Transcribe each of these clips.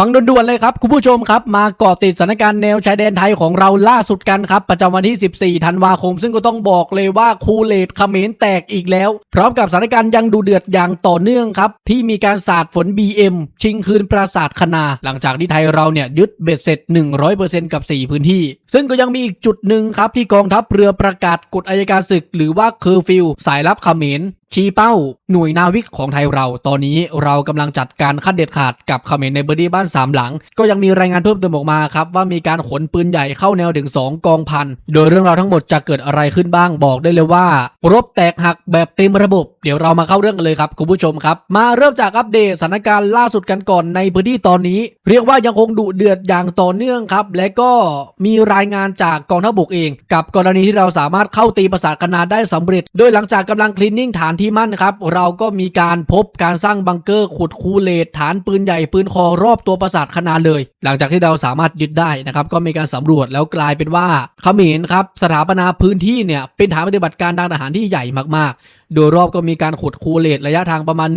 ฟังด่วนๆเลยครับ คุณผู้ชมครับ มาเกาะติดสถานการณ์แนวชายแดนไทยของเราล่าสุดกันครับ ประจำวันที่ 14 ธันวาคม ซึ่งก็ต้องบอกเลยว่าคูเลตเขมรแตกอีกแล้ว พร้อมกับสถานการณ์ยังดูเดือดอย่างต่อเนื่องครับ ที่มีการสาดฝน BM ชิงคืนปราสาทคณา หลังจากที่ไทยเราเนี่ยยึดเบ็ดเสร็จ 100%กับ 4 พื้นที่ ซึ่งก็ยังมีอีกจุดหนึ่งครับที่กองทัพเรือประกาศกฎอายการศึก หรือว่าเคอร์ฟิวสายลับเขมร ชี้เป้าหน่วยนาวิกของไทยเรา ตอนนี้เรากำลังจัดการขั้นเด็ดขาดกับเขมรในบริบ้านสามหลัง ก็ยังมีรายงานเพิ่มเติมออกมาครับ ว่ามีการขนปืนใหญ่เข้าแนวถึง 2 กองพัน โดยเรื่องราวทั้งหมดจะเกิดอะไรขึ้นบ้างบอกได้เลยว่า รบแตกหักแบบเต็มระบบเดี๋ยวเรามาเข้าเรื่องกันเลยครับคุณผู้ชมครับ มาเริ่มจากอัปเดตสถานการณ์ล่าสุดกันก่อนในพื้นที่ตอนนี้ เรียกว่ายังคงดุเดือดอย่างต่อเนื่องครับ และก็มีรายงานจากกองทัพบกเอง กับกรณีที่เราสามารถเข้าตีประสาทคณาได้สำเร็จ โดยหลังจากกำลังคลีนนิ่งฐานที่มั่นครับ เราก็มีการพบการสร้างบังเกอร์ขุดคูเลตฐานปืนใหญ่ปืนคอรอบตัวปราสาทคณาเลย หลังจากที่เราสามารถยึดได้นะครับก็มีการสำรวจแล้วกลายเป็นว่าเขมรครับสถาปนาพื้นที่เนี่ยเป็นฐานปฏิบัติการทางทหารที่ใหญ่มากๆ โดยรอบก็มีมีการขุดคูเลตระยะทางประมาณ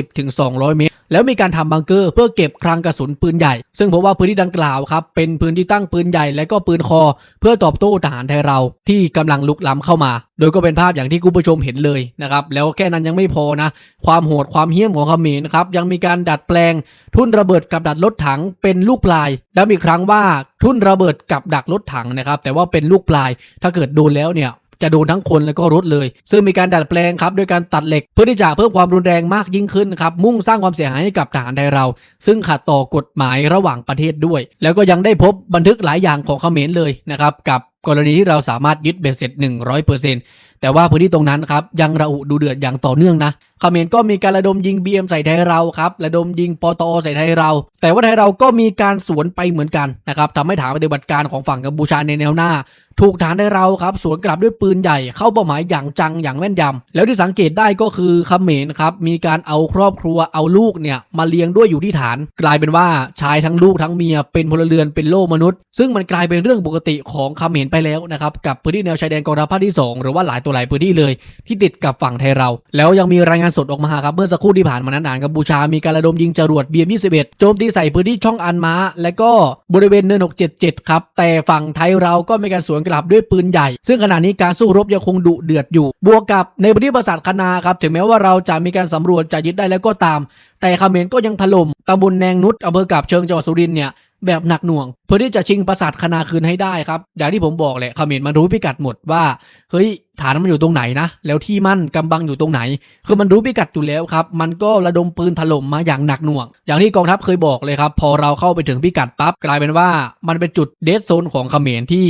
150-200 เมตร แล้วมีการทำบังเกอร์เพื่อเก็บคลังกระสุนปืนใหญ่ ซึ่งพบว่าพื้นที่ดังกล่าวครับเป็นพื้นที่ตั้งปืนใหญ่และก็ปืนคอ เพื่อตอบโต้ทหารไทยเราที่กำลังลุกล้ำเข้ามา โดยก็เป็นภาพอย่างที่คุณผู้ชมเห็นเลยนะครับแล้วแค่นั้นยังไม่พอนะ ความโหดความเหี้ยมของเขมรครับยังมีการดัดแปลง ทุ่นระเบิดกับดักรถถังเป็นลูกปลายย้ำอีกครั้งว่าทุ่นระเบิดกับดักรถถังนะครับแต่ว่าเป็นลูกปลาย ถ้าเกิดโดนแล้วเนี่ย จะโดนทั้งคนและก็รถเลย ซึ่งมีการดัดแปลงครับโดยการตัดเหล็ก เพื่อที่จะเพิ่มความรุนแรงมากยิ่งขึ้นครับมุ่งสร้างความเสียหายให้กับทหารไทยเรา ซึ่งขัดต่อกฎหมายระหว่างประเทศด้วย แล้วก็ยังได้พบบันทึกหลายอย่างของเขมรเลยนะครับกับกรณีที่เราสามารถยึดเบ็ดเสร็จ 100%แต่ว่าพื้นที่ตรงนั้นครับยังระอุดูเดือดอย่างต่อเนื่องนะเขมรก็มีการระดมยิง BM ใส่ไทยเราครับระดมยิงปตอใส่ไทยเรา แต่ว่าไทยเราก็มีการสวนไปเหมือนกันนะครับทำให้ฐานปฏิบัติการของฝั่งกัมพูชาในแนวหน้าถูกฐานไทยเราครับสวนกลับด้วยปืนใหญ่เข้าเป้าหมายอย่างจังอย่างแม่นยำแล้วที่สังเกตได้ก็คือคเขมรครับมีการเอาครอบครัวเอาลูกเนี่ยมาเลี้ยงด้วยอยู่ที่ฐาน กลายเป็นว่าชายทั้งลูกทั้งเมียเป็นพลเรือนเป็นโล่มนุษย์ ซึ่งมันกลายเป็นเรื่องปกติของคเขมรไปแล้วนะครับกับพื้นที่แนวชายแดนกองทัพภาคที่ 2 หรือว่าหลายตัวหลายพื้นที่เลย ที่ติดกับฝั่งไทยเรา แล้วยังมีรายงานสดออกมาครับเมื่อสักครู่ที่ผ่านมานั้นานกัมพูชามีการระดมยิงจรวด BM21 โจมตีใส่พื้นที่ช่องอันม้าและก็บริเวณเนิน677ครับแต่ฝั่งไทยเราก็มีการสวนกลับด้วยปืนใหญ่ ซึ่งขณะนี้การสู้รบยังคงดุเดือดอยู่ บวกกับในพื้นที่ปราสาทคณาครับถึงแม้ว่าเราจะมีการสำรวจจะยึดได้แล้วก็ตาม แต่เขมรก็ยังถล่มตำบลแนงนุชอำเภอกับเชิงจังหวัดสุรินทร์เนี่ยแบบหนักหน่วง เพื่อที่จะชิงปราสาทคณาคืนให้ได้ครับอย่างที่ผมบอกแหละเขมรมันรู้พิกัดหมดว่าเฮ้ยฐานมันอยู่ตรงไหนนะ แล้วที่มั่นกำบังอยู่ตรงไหน คือมันรู้พิกัดอยู่แล้วครับ มันก็ระดมปืนถล่มมาอย่างหนักหน่วง อย่างที่กองทัพเคยบอกเลยครับ พอเราเข้าไปถึงพิกัดปั๊บกลายเป็นว่ามันเป็นจุดเดสโซนของเขมรที่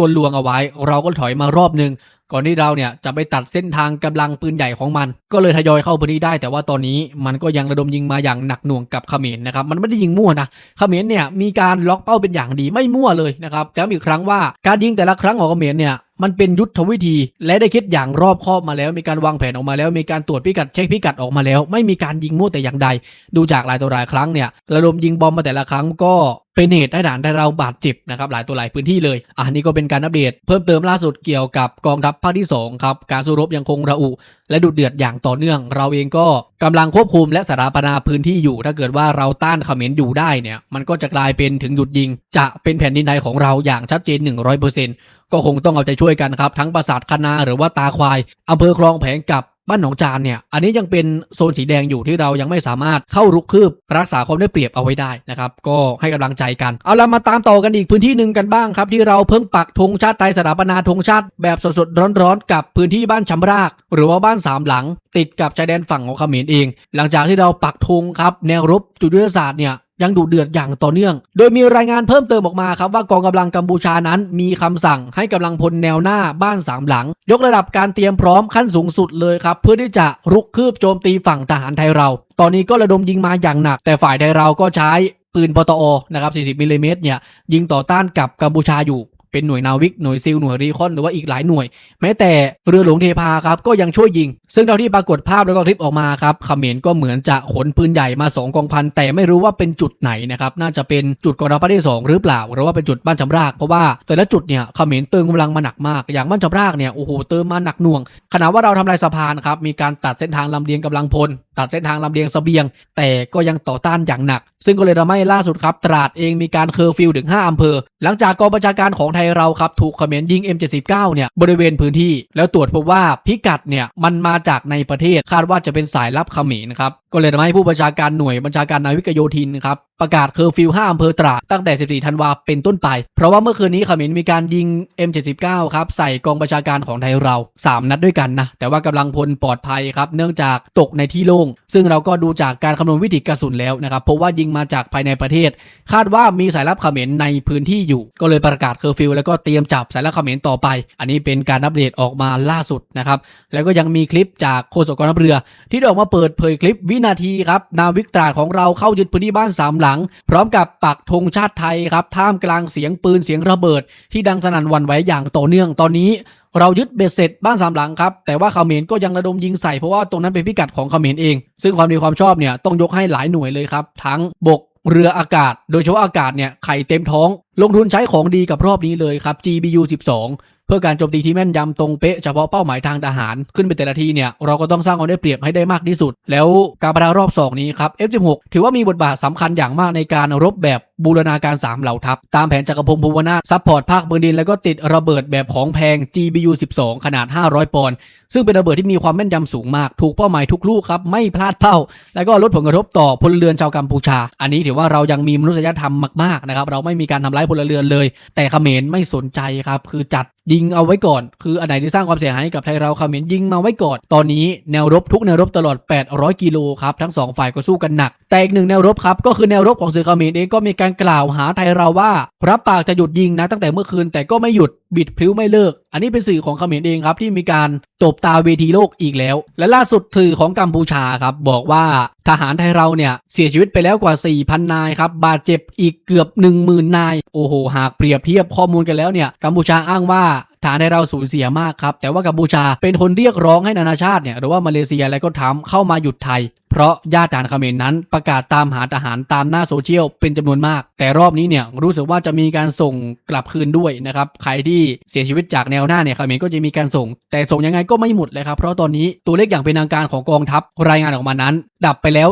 กลลวงเอาไว้ เราก็ถอยมารอบนึง ก่อนที่เราเนี่ยจะไปตัดเส้นทางกำลังปืนใหญ่ของมัน ก็เลยทยอยเข้าพื้นที่ได้ แต่ว่าตอนนี้มันก็ยังระดมยิงมาอย่างหนักหน่วงกับเขมรนะครับ มันไม่ได้ยิงมั่วนะ เขมรเนี่ยมีการล็อกเป้าเป็นอย่างดีไม่มั่วเลยนะครับย้ำอีกครั้งว่าการยิงแต่ละครั้งของเขมรเนี่ย มันเป็นยุทธวิธี และได้คิดอย่างรอบคอบมาแล้ว มีการวางแผนออกมาแล้ว มีการตรวจพิกัดเช็คพิกัดออกมาแล้ว ไม่มีการยิงมั่วแต่อย่างใด ดูจากหลายตัวหลายครั้งเนี่ยระดมยิงบอมมาแต่ละครั้งก็เป็นเหตุให้ฐานได้เราบาดเจ็บนะครับหลายตัวหลายพื้นที่เลยอะนี่ก็เป็นการอัปเดต เพิ่มเติมล่าสุดเกี่ยวกับกองทัพภาคที่2ครับการสู้รบยังคงระอุและดุเดือดอย่างต่อเนื่อง เราเองก็กำลังควบคุมและสถาปนาพื้นที่อยู่ ถ้าเกิดว่าเราต้านเขมรอยู่ได้เนี่ยมันก็จะกลายเป็นถึงหยุดยิง จะเป็นแผ่นดินไทยของเราอย่างชัดเจน 100%ก็คงต้องเอาใจช่วยกันครับ ทั้งปราสาทคณาหรือว่าตาควายอำเภอคลองแผงกับบ้านหนองจานเนี่ยอันนี้ยังเป็นโซนสีแดงอยู่ที่เรายังไม่สามารถเข้ารุกคืบ รักษาความได้เปรียบเอาไว้ได้นะครับ ก็ให้กำลังใจกัน เอาละมาตามต่อกันอีกพื้นที่หนึ่งกันบ้างครับ ที่เราเพิ่งปักธงชาติไทยสถาปนาธงชาติแบบสดๆร้อนๆกับพื้นที่บ้านชำราก หรือว่าบ้านสามหลัง ติดกับชายแดนฝั่งของเขมรเอง หลังจากที่เราปักธงครับแนวรบจุดยุทธศาสตร์เนี่ย ยังดุเดือดอย่างต่อเนื่อง โดยมีรายงานเพิ่มเติมออกมาครับว่ากองกำลังกัมพูชานั้น มีคำสั่งให้กำลังพลแนวหน้าบ้านสามหลัง ยกระดับการเตรียมพร้อมขั้นสูงสุดเลยครับเพื่อที่จะรุกคืบโจมตีฝั่งทหารไทยเรา ตอนนี้ก็ระดมยิงมาอย่างหนัก แต่ฝ่ายไทยเราก็ใช้ปืนปตอนะครับ 40มิลลิเมตรเนี่ยยิงต่อต้านกับกัมพูชาอยู่ เป็นหน่วยนาวิกหน่วยซิลหน่วยรีคอนหรือว่าอีกหลายหน่วย แม้แต่เรือหลวงเทพาครับก็ยังช่วยยิง ซึ่งเท่าที่ปรากฏภาพแล้วก็คลิปออกมาครับเขมรก็เหมือนจะขนปืนใหญ่มา 2 กองพัน แต่ไม่รู้ว่าเป็นจุดไหนนะครับน่าจะเป็นจุดกองทัพภาคที่สองหรือเปล่าหรือว่าเป็นจุดบ้านจำรากเพราะว่าแต่ละจุดเนี่ยเขมรเติมกำลังมาหนักมาก อย่างบ้านจำรากเนี่ยโอ้โหเติมมาหนักหน่วงขณะว่าเราทำลายสะพานครับมีการตัดเส้นทางลำเลียงกำลังพล ตัดเส้นทางลำเลียงเสบียง แต่ก็ยังต่อต้านอย่างหนัก ซึ่งก็เลยทำให้ล่าสุดครับ ตราดเองมีการเคอร์ฟิวถึง 5อำเภอ หลังจากกองบัญชาการของไทยเราครับ ถูกเขมรยิง M79 เนี่ยบริเวณพื้นที่ แล้วตรวจพบว่าพิกัดเนี่ยมันมาจากในประเทศคาดว่าจะเป็นสายลับเขมรครับก็เลยทำให้ผู้บัญชาการหน่วยบัญชาการนาวิกโยธินครับประกาศเคอร์ฟิว 5 อำเภอตราดตั้งแต่ 14 ธันวาเป็นต้นไป เพราะว่าเมื่อคืนนี้ขมรมีการยิง M79 ครับใส่กองบัญชาการของไทยเรา 3 นัดด้วยกันนะ แต่ว่ากำลังพลปลอดภัยครับ เนื่องจากตกในที่โล่ง ซึ่งเราก็ดูจากการคำนวณวิถีกระสุนแล้วนะครับพบว่ายิงมาจากภายในประเทศ คาดว่ามีสายลับขมรในพื้นที่อยู่ ก็เลยประกาศเคอร์ฟิว แล้วก็เตรียมจับสายลับขมรต่อไป อันนี้เป็นการอัปเดตออกมาล่าสุดนะครับแล้วก็ยังมีคลิปจากโฆษกกองทัพเรือ ที่ได้ออกมาเปิดเผยคลิปวินาทีครับนาวิกตราดของเราเข้ายึดพื้นที่บ้านสามหลัง พร้อมกับปักธงชาติไทยครับท่ามกลางเสียงปืนเสียงระเบิด ที่ดังสนั่นวันไหวอย่างต่อเนื่องตอนนี้เรายึดเบ็ดเสร็จบ้านสามหลังครับ แต่ว่าเขมรก็ยังระดมยิงใส่เพราะว่าตรงนั้นเป็นพิกัดของเขมรเอง ซึ่งความดีความชอบเนี่ยต้องยกให้หลายหน่วยเลยครับ ทั้งบกเรืออากาศ โดยเฉพาะอากาศเนี่ยไข่เต็มท้อง ลงทุนใช้ของดีกับรอบนี้เลยครับ GBU 12 เพื่อการโจมตีที่แม่นยำตรงเป๊ะเฉพาะเป้าหมายทางทหารขึ้นไปแต่ละทีเนี่ยเราก็ต้องสร้างความได้เปรียบให้ได้มากที่สุด แล้วการประทะรอบ2นี้ครับ F16 ถือว่ามีบทบาทสำคัญอย่างมากในการรบแบบบูรณาการ 3 เหล่าทัพ ตามแผนจักรพงศ์ภูวนาถซัพพอร์ตภาคเมืองดิน แล้วก็ติดระเบิดแบบของแพง GBU 12 ขนาด 500 ปอนด์ซึ่งเป็นระเบิดที่มีความแม่นยำสูงมาก ถูกเป้าหมายทุกลูกครับ ไม่พลาดเป้า แล้วก็ลดผลกระทบต่อพลเรือนชาวกัมพูชา อันนี้ถือว่าเรายังมีมนุษยธรรมมากๆนะครับเราไม่มีการทำร้ายพลเรือนเลย แต่เขมรไม่สนใจครับคือจัด ยิงเอาไว้ก่อน คืออันไหนที่สร้างความเสียหายกับไทยเราคาเมนยิงมาไว้ก่อน ตอนนี้แนวรบทุกแนวรบตลอด 800 กิโลครับ ทั้งสองฝ่ายก็สู้กันหนัก แต่อีกหนึ่งแนวรบครับ ก็คือแนวรบของสื่อเมนเองก็มีการกล่าวหาไทยเราว่ารับปากจะหยุดยิงนะตั้งแต่เมื่อคืนแต่ก็ไม่หยุดบิดพลิ้วไม่เลิก อันนี้เป็นสื่อของเขมรเองครับที่มีการตบตาเวทีโลกอีกแล้ว และล่าสุดสื่อของกัมพูชาครับบอกว่าทหารไทยเราเนี่ยเสียชีวิตไปแล้วกว่า 4,000 นายครับบาดเจ็บอีกเกือบ 10,000 นาย โอ้โห หากเปรียบเทียบข้อมูลกันแล้วเนี่ยกัมพูชาอ้างว่า ทหารไทยเราสูญเสียมากครับ แต่ว่ากัมพูชาเป็นคนเรียกร้องให้นานาชาติเนี่ยหรือว่ามาเลเซียอะไรก็ทำเข้ามาหยุดไทย เพราะญาติทหารเขมรนั้นประกาศตามหาทหารตามหน้าโซเชียลเป็นจำนวนมาก แต่รอบนี้เนี่ยรู้สึกว่าจะมีการส่งกลับคืนด้วยนะครับใครที่เสียชีวิตจากแนวหน้าเนี่ยเขมรก็จะมีการส่ง แต่ส่งยังไงก็ไม่หมดเลยครับเพราะตอนนี้ตัวเลขอย่างเป็นทางการของกองทัพรายงานออกมานั้น ดับไปแล้ว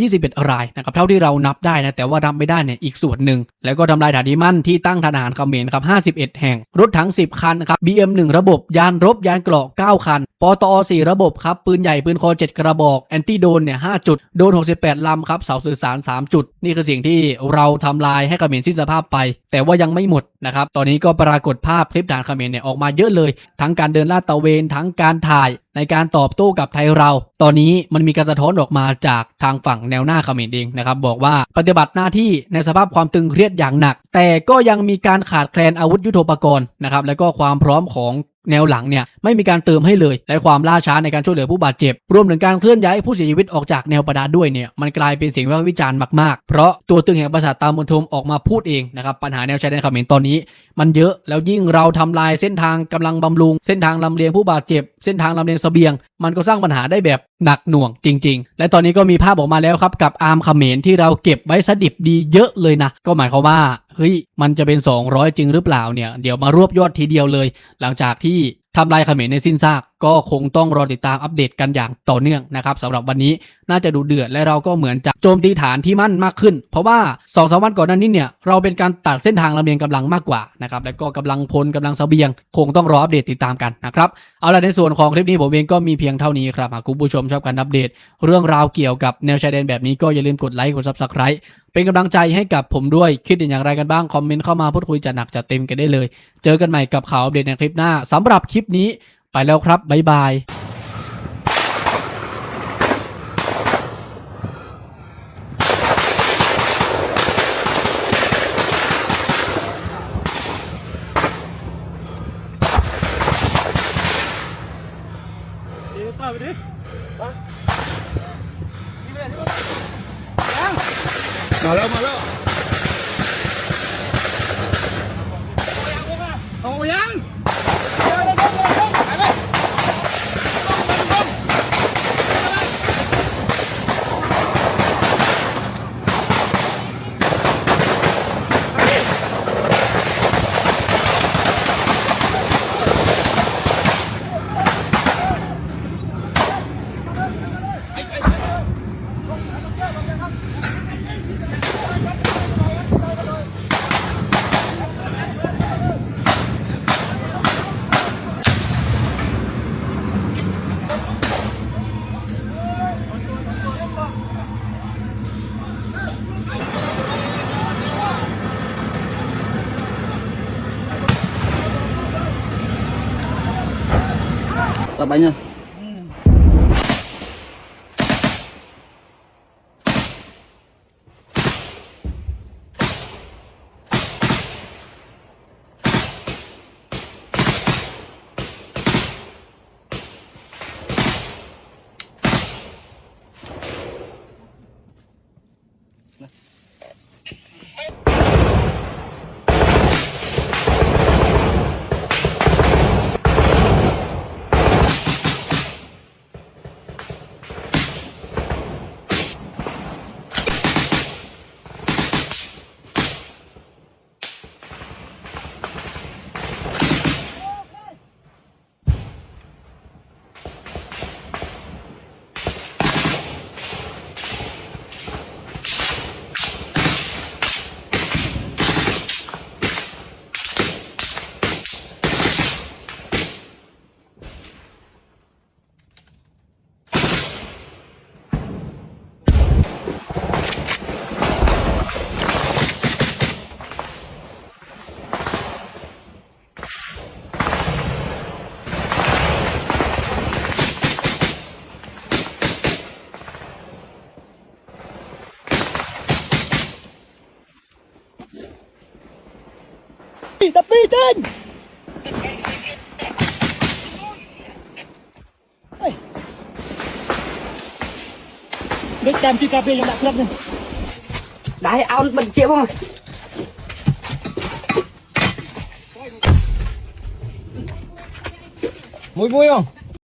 221 รายนะครับเท่าที่เรานับได้นะแต่ว่ารับไม่ได้เนี่ยอีกส่วนหนึ่งแล้วก็ทำลายฐานที่มั่นที่ตั้งทหารเขมรครับ51 แห่งรถถัง 10 คันครับ BM 1 ระบบยานรบยานเกราะ 9 คัน ปตอ 4 ระบบครับ ปืนใหญ่ปืนคอ 7 กระบอก แอนตี้โดนเนี่ย 5 จุด โดน 68 ลำครับ เสาสื่อสาร 3 จุด นี่คือสิ่งที่เราทำลายให้เขมรสิ้นสภาพไป แต่ว่ายังไม่หมดนะครับ ตอนนี้ก็ปรากฏภาพคลิปด่ารเขมรเนี่ยออกมาเยอะเลย ทั้งการเดินลาดตระเวน ทั้งการถ่าย ในการตอบโต้กับไทยเรา ตอนนี้มันมีการสะท้อนออกมาจากทางฝั่งแนวหน้าเขมรเองนะครับบอกว่าปฏิบัติหน้าที่ในสภาพความตึงเครียดอย่างหนัก แต่ก็ยังมีการขาดแคลนอาวุธยุโทโธปกรณ์นะครับและก็ความพร้อมของ แนวหลังเนี่ยไม่มีการเติมให้เลย และความล่าช้าในการช่วยเหลือผู้บาดเจ็บ รวมถึงการเคลื่อนย้ายผู้เสียชีวิตออกจากแนวประดาด้วยเนี่ยมันกลายเป็นเสียงวิพาวิจารณ์มากๆ เพราะตัวตึงแห่งประสาทตามมณฑลออกมาพูดเองนะครับปัญหาแนวชายแดนเขมรตอนนี้ มันเยอะแล้วยิ่งเราทำลายเส้นทางกำลังบำรุง เส้นทางลำเลียงผู้บาดเจ็บ เส้นทางลำเลียงเสบียง มันก็สร้างปัญหาได้แบบ หนักหน่วงจริง ๆ และตอนนี้ก็มีภาพออกมาแล้วครับ กับอาร์มเขมรที่เราเก็บไว้สดิบดีเยอะเลยนะ ก็หมายความว่าเฮ้ยมันจะเป็น 200 จริงหรือเปล่าเนี่ย เดี๋ยวมารวบยอดทีเดียวเลย หลังจากที่ ทำลายเขมรในสิ้นซาก ก็คงต้องรอติดตามอัปเดตกันอย่างต่อเนื่องนะครับสำหรับวันนี้น่าจะดูเดือดและเราก็เหมือนจะโจมตีฐานที่มั่นมากขึ้น เพราะว่า2อสวันก่อนหน้านี้เนี่ยเราเป็นการตัดเส้นทางลำเลียงกำลังมากกว่านะครับแล้วก็กำลังพลกำลังเสบียง คงต้องรออัปเดตติดตามกันนะครับเอาละในส่วนของคลิปนี้ผมเองก็มีเพียงเท่านี้ครับหากคุณผู้ชมชอบการอัปเดต เรื่องราวเกี่ยวกับแนวชายแดนแบบนี้ก็อย่าลืมกดไลค์กด subscribe เป็นกำลังใจให้กับผมด้วยคิดอย่างไรกันบ้างคอมเมนต์เข้ามาพูดคุยจัดหนักจัดเต็มกันได้เลยเจอกันใหม่กับข่าวอัปเดตในคลิปหน้าสำหรับคลิปนี้ไปแล้วครับ บ๊ายบายมาแล้ว มาแล้ว เอ lapanya Tapitan! Ay. Big time TKP yung naklap na. đấy ao bật chịu không? Mũi mũi không?